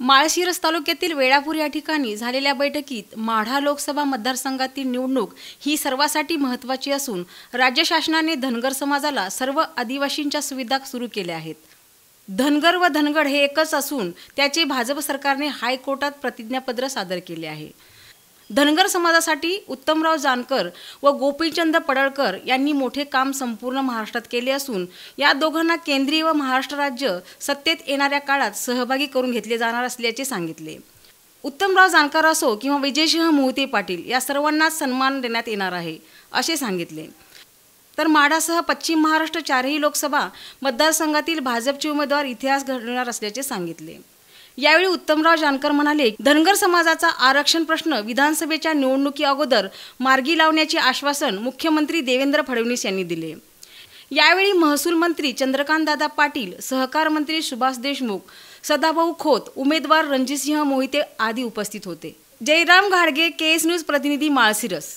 माळशिरस तालुक्यातील वेळापूर या ठिकाणी झालेल्या बैठकीत माढा लोकसभा मतदारसंघातील निवडणूक ही सर्वासाठी महत्त्वाची असून राज्य शासनाने धनगर समाजाला सर्व आदिवासींच्या सुविधा सुरू केल्या आहेत. धनगर व धनगड हे एकच असून त्याचे भाजप सरकारने हायकोर्टात प्रतिज्ञापत्र सादर केले आहे. धनगर समाजासाठी उत्तमराव जानकर व गोपीचंद पडळकर यांनी मोठे काम संपूर्ण महाराष्ट्रात केले असून या दोघांना केंद्रीय व महाराष्ट्र राज्य सत्तेत येणाऱ्या काळात सहभागी करून घेतले जाणार असल्याचे सांगितले. उत्तमराव जानकर असो किंवा विजयसिंह मोहिते पाटील या सर्वांनाच सन्मान देण्यात येणार आहे असे सांगितले. तर माढासह पश्चिम महाराष्ट्र चारही लोकसभा मतदारसंघातील भाजपचे उमेदवार इतिहास घडवणार असल्याचे सांगितले. यावेळी उत्तमराव जानकर म्हणाले धनगर समाजाचा आरक्षण प्रश्न विधानसभेच्या निवडणुकी अगोदर मार्गी लावण्याचे आश्वासन मुख्यमंत्री देवेंद्र फडणवीस यांनी दिले. यावेळी महसूल मंत्री चंद्रकांतदादा पाटील सहकार मंत्री सुभाष देशमुख सदाभाऊ खोत उमेदवार रणजितसिंह मोहिते आदी उपस्थित होते. जयराम घाडगे के एस न्यूज प्रतिनिधी माळसिरस